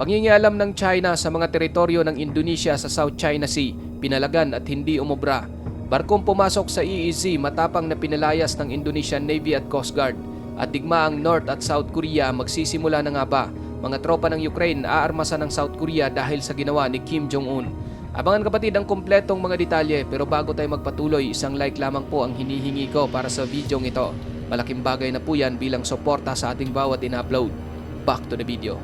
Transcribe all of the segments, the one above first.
Pangingialam ng China sa mga teritoryo ng Indonesia sa South China Sea, pinalagan at hindi umubra. Barkong pumasok sa EEZ matapang na pinalayas ng Indonesian Navy at Coast Guard. At digmaang North at South Korea magsisimula na nga ba? Mga tropa ng Ukraine aarmasan ng South Korea dahil sa ginawa ni Kim Jong-un. Abangan kapatid ang kumpletong mga detalye pero bago tayo magpatuloy, isang like lamang po ang hinihingi ko para sa videong ito. Malaking bagay na po yan bilang suporta sa ating bawat in-upload. Back to the video.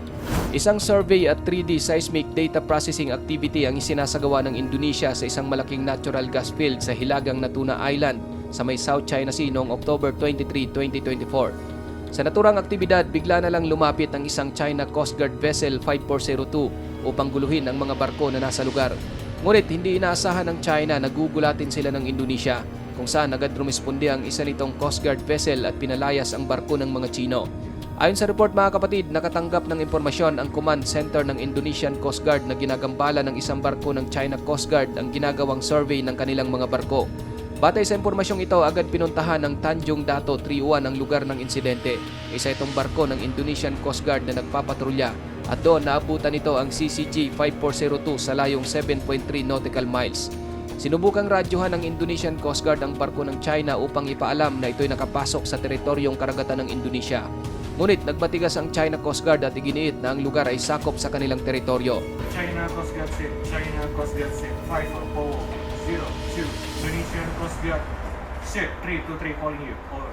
Isang survey at 3D seismic data processing activity ang isinasagawa ng Indonesia sa isang malaking natural gas field sa hilagang Natuna Island sa may South China Sea noong October 23, 2024. Sa naturang aktibidad, bigla na lang lumapit ang isang China Coast Guard Vessel 5402 upang guluhin ang mga barko na nasa lugar. Ngunit hindi inaasahan ng China na gugulatin sila ng Indonesia kung saan agad rumisponde ang isa nitong Coast Guard vessel at pinalayas ang barko ng mga Chino. Ayon sa report mga kapatid, nakatanggap ng impormasyon ang command center ng Indonesian Coast Guard na ginagambala ng isang barko ng China Coast Guard ang ginagawang survey ng kanilang mga barko. Batay sa impormasyong ito, agad pinuntahan ng Tanjung Dato 301 ang lugar ng insidente. Isa itong barko ng Indonesian Coast Guard na nagpapatrolya at doon naabutan nito ang CCG 5402 sa layong 7.3 nautical miles. Sinubukang radyohan ng Indonesian Coast Guard ang barko ng China upang ipaalam na ito'y nakapasok sa teritoryong karagatan ng Indonesia. Ngunit nagbatigas ang China Coast Guard at iginiit na ang lugar ay sakop sa kanilang teritoryo. China Coast Guard ship, China Coast Guard ship 5402, Indonesian Coast Guard ship 323 calling you. Over.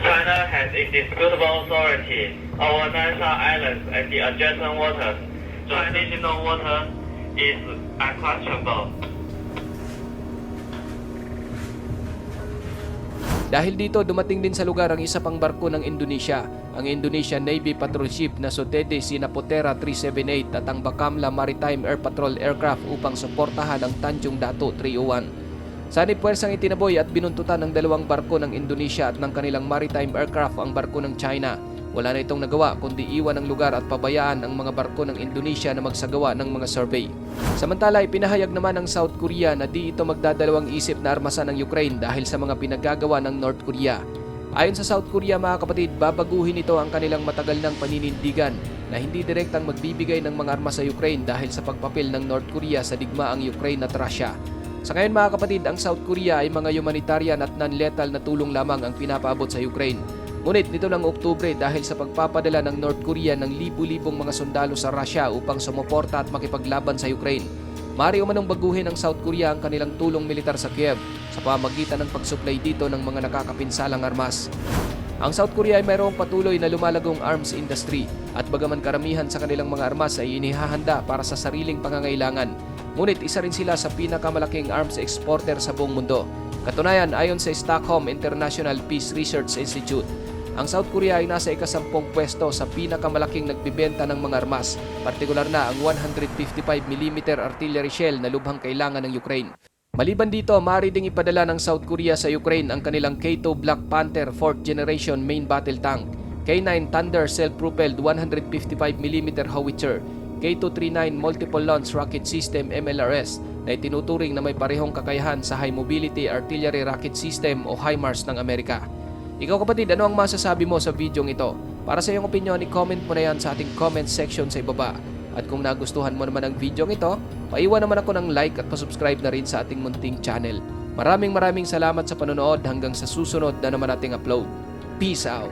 China has indisputable authority over Nansha Islands and the adjacent waters. The additional water is unquestionable. Dahil dito, dumating din sa lugar ang isa pang barko ng Indonesia, ang Indonesian Navy Patrol Ship na Sotede Sinapotera 378 at ang Bakamla Maritime Air Patrol Aircraft upang suportahan ang Tanjung Dato 301. Sanib puwersang itinaboy at binuntutan ng dalawang barko ng Indonesia at ng kanilang maritime aircraft ang barko ng China. Wala na itong nagawa kundi iwan ang lugar at pabayaan ang mga barko ng Indonesia na magsagawa ng mga survey. Samantala, ipinahayag naman ng South Korea na di ito magdadalawang isip na armasan ng Ukraine dahil sa mga pinagagawa ng North Korea. Ayon sa South Korea mga kapatid, babaguhin ito ang kanilang matagal ng paninindigan na hindi direktang magbibigay ng mga armas sa Ukraine dahil sa pagpapil ng North Korea sa digmaang Ukraine at Russia. Sa ngayon mga kapatid, ang South Korea ay mga humanitarian at non-lethal na tulong lamang ang pinapaabot sa Ukraine. Ngunit nito lang Oktubre dahil sa pagpapadala ng North Korea ng libu-libong mga sundalo sa Russia upang sumuporta at makipaglaban sa Ukraine. Mari umanong baguhin ng South Korea ang kanilang tulong militar sa Kiev sa pamagitan ng pagsuplay dito ng mga nakakapinsalang armas. Ang South Korea ay mayroong patuloy na lumalagong arms industry at bagaman karamihan sa kanilang mga armas ay inihahanda para sa sariling pangangailangan. Ngunit isa rin sila sa pinakamalaking arms exporter sa buong mundo. Katunayan, ayon sa Stockholm International Peace Research Institute, ang South Korea ay nasa ikasampung pwesto sa pinakamalaking nagbibenta ng mga armas, partikular na ang 155mm artillery shell na lubhang kailangan ng Ukraine. Maliban dito, maaari ding ipadala ng South Korea sa Ukraine ang kanilang K2 Black Panther 4th Generation Main Battle Tank, K9 Thunder Self-Propelled 155mm Howitzer, K239 Multiple Launch Rocket System MLRS na itinuturing na may parehong kakayahan sa High Mobility Artillery Rocket System o HIMARS ng Amerika. Ikaw kapatid, ano ang masasabi mo sa videong ito? Para sa iyong opinion, i-comment mo na yan sa ating comment section sa ibaba. At kung nagustuhan mo naman ang videong ito, paiwan naman ako ng like at pasubscribe na rin sa ating munting channel. Maraming maraming salamat sa panonood hanggang sa susunod na naman ating upload. Peace out!